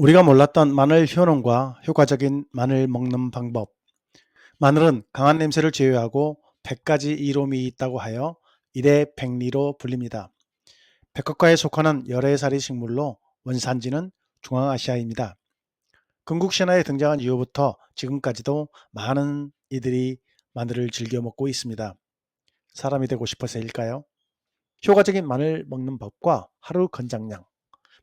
우리가 몰랐던 마늘 효능과 효과적인 마늘 먹는 방법. 마늘은 강한 냄새를 제외하고 100가지 이로움이 있다고 하여 일의 백리로 불립니다. 백화과에 속하는 열애살이 식물로 원산지는 중앙아시아입니다. 건국 신화에 등장한 이후부터 지금까지도 많은 이들이 마늘을 즐겨 먹고 있습니다. 사람이 되고 싶어서일까요? 효과적인 마늘 먹는 법과 하루 권장량.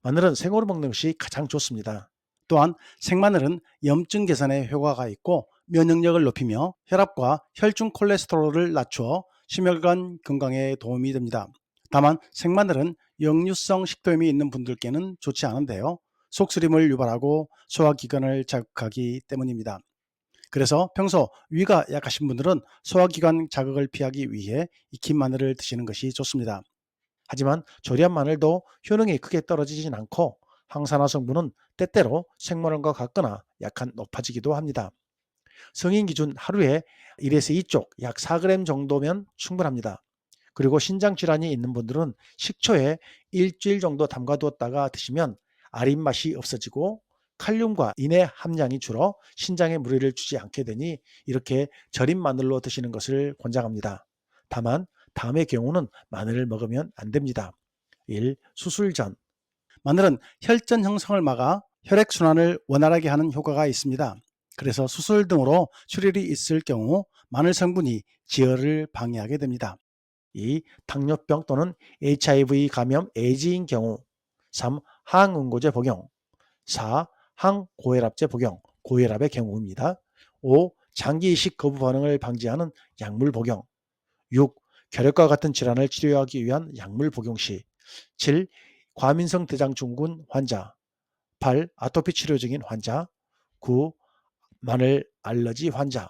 마늘은 생으로 먹는 것이 가장 좋습니다. 또한 생마늘은 염증 개선에 효과가 있고 면역력을 높이며 혈압과 혈중 콜레스테롤을 낮추어 심혈관 건강에 도움이 됩니다. 다만 생마늘은 역류성 식도염이 있는 분들께는 좋지 않은데요. 속쓰림을 유발하고 소화기관을 자극하기 때문입니다. 그래서 평소 위가 약하신 분들은 소화기관 자극을 피하기 위해 익힌 마늘을 드시는 것이 좋습니다. 하지만 조리한 마늘도 효능이 크게 떨어지진 않고 항산화 성분은 때때로 생마늘과 같거나 약간 높아지기도 합니다. 성인 기준 하루에 1에서 2쪽 약 4g 정도면 충분합니다. 그리고 신장 질환이 있는 분들은 식초에 일주일 정도 담가두었다가 드시면 아린 맛이 없어지고 칼륨과 인의 함량이 줄어 신장에 무리를 주지 않게 되니 이렇게 절인 마늘로 드시는 것을 권장합니다. 다만 다음의 경우는 마늘을 먹으면 안 됩니다. 1. 수술 전 마늘은 혈전 형성을 막아 혈액순환을 원활하게 하는 효과가 있습니다. 그래서 수술 등으로 출혈이 있을 경우 마늘 성분이 지혈을 방해하게 됩니다. 2. 당뇨병 또는 HIV 감염 에이즈인 경우 3. 항응고제 복용 4. 항고혈압제 복용 고혈압의 경우입니다. 5. 장기 이식 거부 반응을 방지하는 약물 복용 6. 결핵과 같은 질환을 치료하기 위한 약물 복용 시 7. 과민성 대장증후군 환자 8. 아토피 치료 중인 환자 9. 마늘 알러지 환자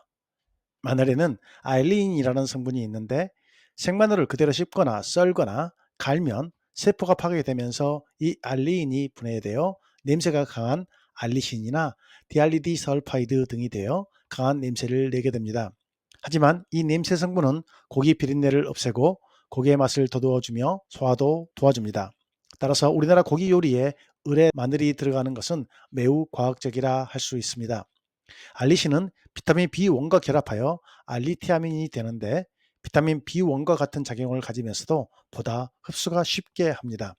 마늘에는 알리인이라는 성분이 있는데 생마늘을 그대로 씹거나 썰거나 갈면 세포가 파괴되면서 이 알리인이 분해되어 냄새가 강한 알리신이나 디알리디 설파이드 등이 되어 강한 냄새를 내게 됩니다. 하지만 이 냄새 성분은 고기 비린내를 없애고 고기의 맛을 더두어주며 소화도 도와줍니다. 따라서 우리나라 고기 요리에 을의 마늘이 들어가는 것은 매우 과학적이라 할 수 있습니다. 알리신은 비타민 B1과 결합하여 알리티아민이 되는데 비타민 B1과 같은 작용을 가지면서도 보다 흡수가 쉽게 합니다.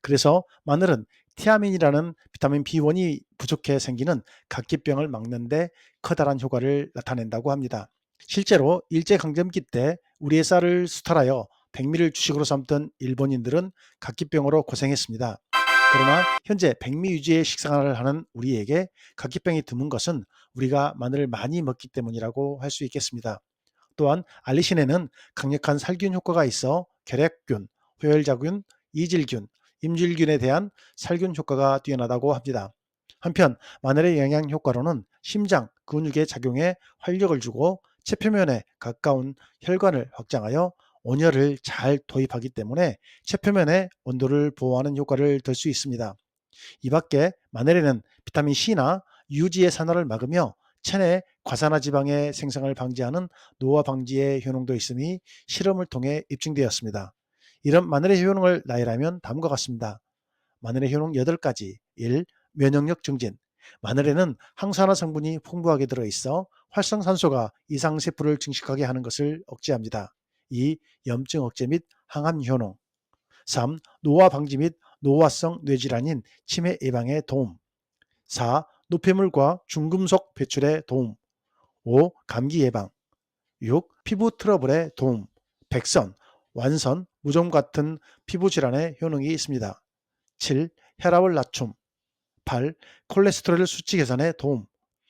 그래서 마늘은 티아민이라는 비타민 B1이 부족해 생기는 각기병을 막는데 커다란 효과를 나타낸다고 합니다. 실제로 일제강점기 때 우리의 쌀을 수탈하여 백미를 주식으로 삼던 일본인들은 각기병으로 고생했습니다. 그러나 현재 백미 유지의 식생활을 하는 우리에게 각기병이 드문 것은 우리가 마늘을 많이 먹기 때문이라고 할 수 있겠습니다. 또한 알리신에는 강력한 살균 효과가 있어 결핵균, 호열자균, 이질균, 임질균에 대한 살균 효과가 뛰어나다고 합니다. 한편 마늘의 영양 효과로는 심장, 근육의 작용에 활력을 주고 체표면에 가까운 혈관을 확장하여 온열을 잘 도입하기 때문에 체표면의 온도를 보호하는 효과를 들 수 있습니다. 이 밖에 마늘에는 비타민 C나 유지의 산화를 막으며 체내 과산화 지방의 생성을 방지하는 노화 방지의 효능도 있음이 실험을 통해 입증되었습니다. 이런 마늘의 효능을 나열하면 다음과 같습니다. 마늘의 효능 8가지 1. 면역력 증진 마늘에는 항산화 성분이 풍부하게 들어있어 활성산소가 이상세포를 증식하게 하는 것을 억제합니다. 2. 염증 억제 및 항암 효능 3. 노화 방지 및 노화성 뇌질환인 치매 예방에 도움 4. 노폐물과 중금속 배출에 도움 5. 감기 예방 6. 피부 트러블에 도움 백선, 완선, 무좀 같은 피부 질환에 효능이 있습니다. 7. 혈압을 낮춤 8. 콜레스테롤 수치 개선에 도움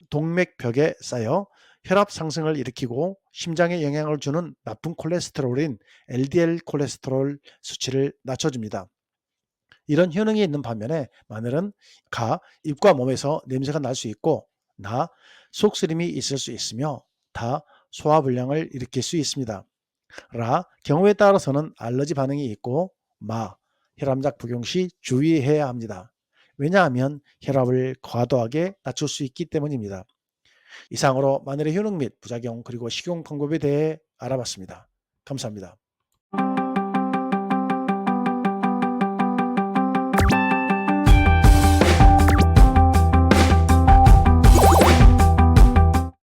동맥벽에 쌓여 혈압 상승을 일으키고 심장에 영향을 주는 나쁜 콜레스테롤인 LDL 콜레스테롤 수치를 낮춰줍니다. 이런 효능이 있는 반면에 마늘은 가, 입과 몸에서 냄새가 날 수 있고 나, 속쓰림이 있을 수 있으며 다, 소화불량을 일으킬 수 있습니다. 라, 경우에 따라서는 알러지 반응이 있고 마, 혈압약 복용 시 주의해야 합니다. 왜냐하면 혈압을 과도하게 낮출 수 있기 때문입니다. 이상으로 마늘의 효능 및 부작용 그리고 식용 방법에 대해 알아봤습니다. 감사합니다.